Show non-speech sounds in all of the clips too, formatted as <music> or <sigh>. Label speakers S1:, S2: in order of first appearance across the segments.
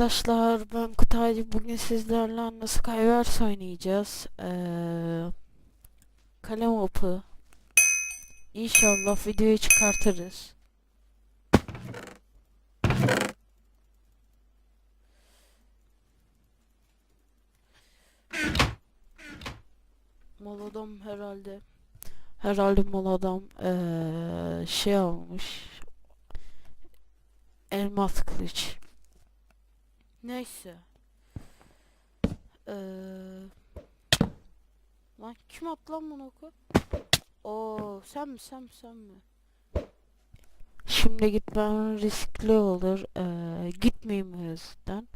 S1: arkadaşlar ben Kutay bugün sizlerle nasıl Skywars oynayacağız. Ee, kalem opı. İnşallah videoyu çıkartırız. Moladam herhalde. Herhalde Moladam ee, şey almış. Elmas kılıç. Neyse. Ee, lan kim attı lan bunu oku? Oo sen mi sen mi sen mi? Şimdi gitmem riskli olur. Ee, gitmeyeyim o yüzden.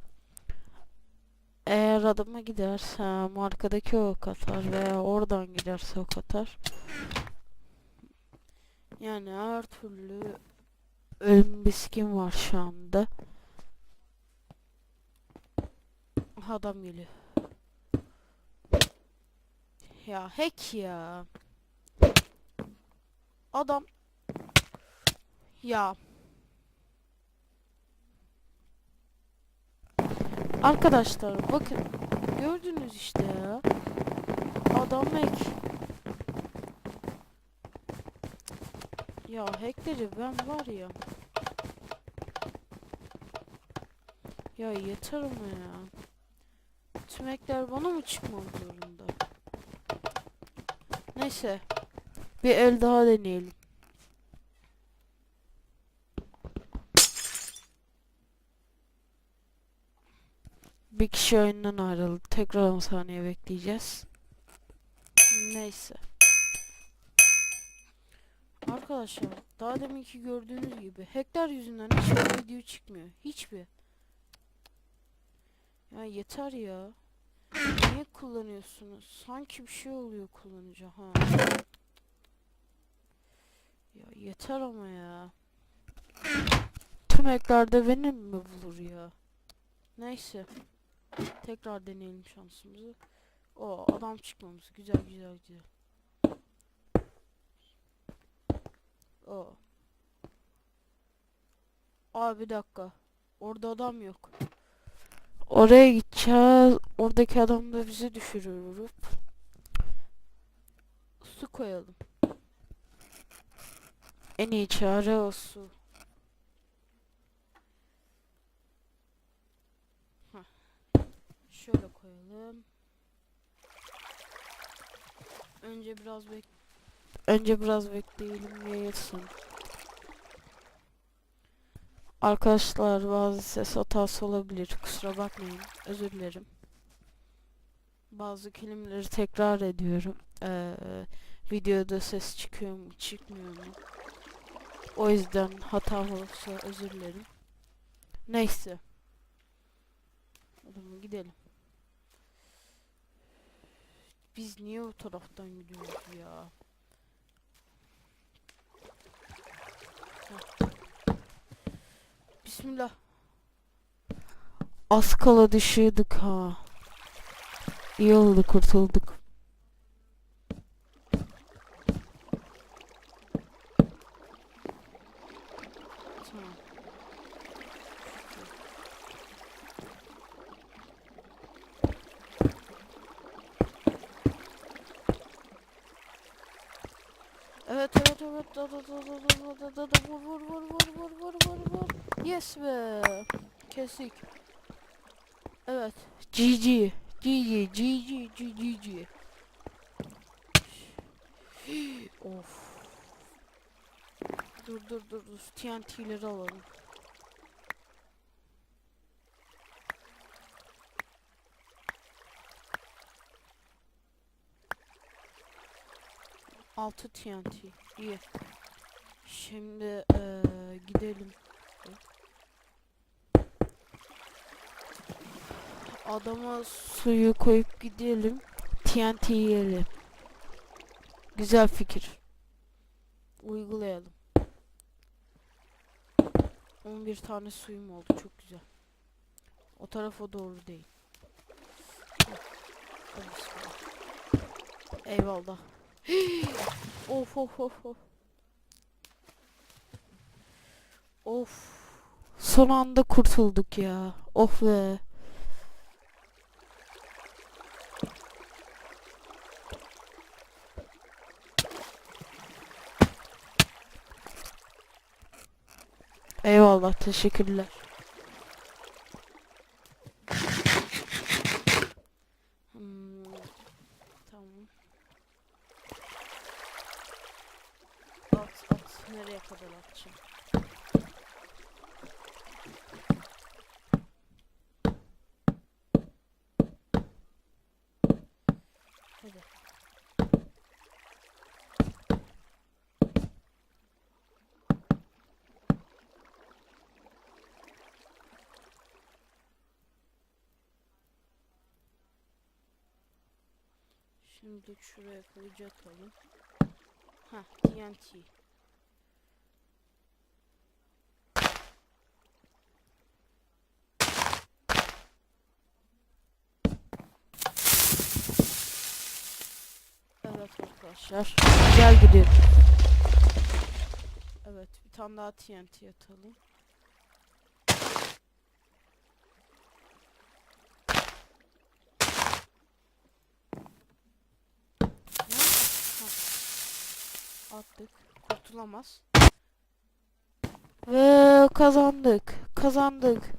S1: Eğer adıma gidersem arkadaki ok atar veya oradan giderse ok atar. Yani her türlü ölüm riskim var şu anda. Adam geliyor. Ya hack ya. Adam. Ya. Arkadaşlar bakın. Gördünüz işte ya. Adam hack. Ya hackleri ben var ya. Ya yeter ama ya. Tüm hackler bana mı çıkmak zorunda? Neyse. Bir el daha deneyelim. Bir kişi oyundan ayrıldı. Tekrar 10 saniye bekleyeceğiz. Neyse. Arkadaşlar daha deminki gördüğünüz gibi hackler yüzünden hiçbir video çıkmıyor. Hiçbir. Ya yeter ya. Niye kullanıyorsunuz? Sanki bir şey oluyor kullanınca ha. Ya yeter ama ya. Tüm hacklerde benim mi bulur ya? Neyse. Tekrar deneyelim şansımızı. O adam çıkmamız. Güzel güzel güzel. O. Aa bir dakika. Orada adam yok. Oraya gideceğiz. Oradaki adam da bizi düşürür vurup. Su koyalım. En iyi çare o su. Heh. Şöyle koyalım. Önce biraz bek Önce biraz bekleyelim yayılsın. Arkadaşlar bazı ses hatası olabilir. Kusura bakmayın. Özür dilerim. Bazı kelimeleri tekrar ediyorum. Ee, videoda ses çıkıyor mu çıkmıyor mu? O yüzden hata olursa özür dilerim. Neyse. Zaman gidelim. Biz niye o taraftan gidiyoruz ya? Bismillah. Az kala düşüyorduk ha. İyi oldu kurtulduk. Evet evet evet. Da da da da da da da da. Vur vur vur vur vur vur vur vur. Yes be. Kesik. Evet. GG GG GG GG Of. Dur dur dur dur. TNT'leri alalım. Altı TNT iyi. Şimdi eee, gidelim Adama suyu koyup gidelim. TNT yiyelim. Güzel fikir. Uygulayalım. 11 tane suyum oldu. Çok güzel. O tarafa doğru değil. Eyvallah. <gasps> of of of of. Of. Son anda kurtulduk ya. Oh be. Eyvallah teşekkürler. Hmm, tamam. At at nereye kadar atacağım? Şimdi şuraya kılıcı atalım. Ha TNT. Evet arkadaşlar. Güzel gidiyor. Evet bir tane daha TNT atalım. Ne? Ha. Attık. Kurtulamaz. Ve kazandık. Kazandık.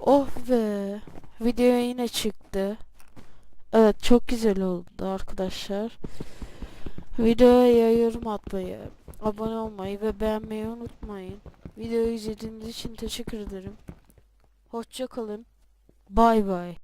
S1: Oh be. Video yine çıktı. Evet çok güzel oldu arkadaşlar. Videoya yorum atmayı, abone olmayı ve beğenmeyi unutmayın. Videoyu izlediğiniz için teşekkür ederim. Hoşça kalın. Bay bay.